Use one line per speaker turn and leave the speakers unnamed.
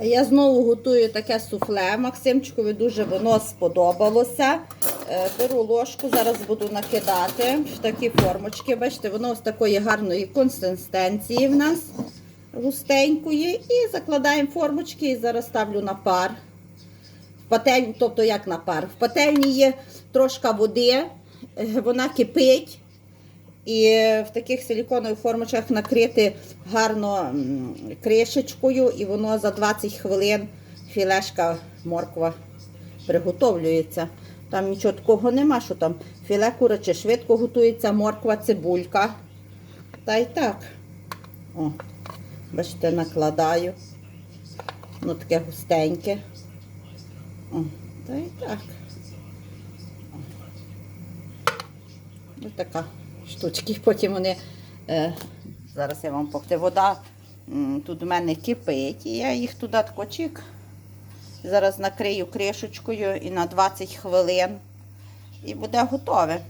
Я знову готую таке суфле. Максимчикові дуже воно сподобалося. Е, Беру ложку, зараз буду накидати в такі формочки. Бачите, воно з такої гарної консистенції в нас густенької. І закладаємо формочки і зараз ставлю на пар. В пательні, тобто як на пар. В пательні є трошка води, е, вона кипить. І в таких силіконових формочках накрити гарно кришечкою, і воно за 20 хвилин філешка морква приготовлюється. Там нічого такого нема, що там філе куряче швидко готується, морква, цибулька. Та й так. О, бачите, накладаю. Ну таке густеньке. О, та й так. Ось така штучки. Потім вони. Е, зараз я вам покажу. Вода тут у мене кипить, і я їх туди ткочик. Зараз накрию кришечкою і на 20 хвилин. І буде готове.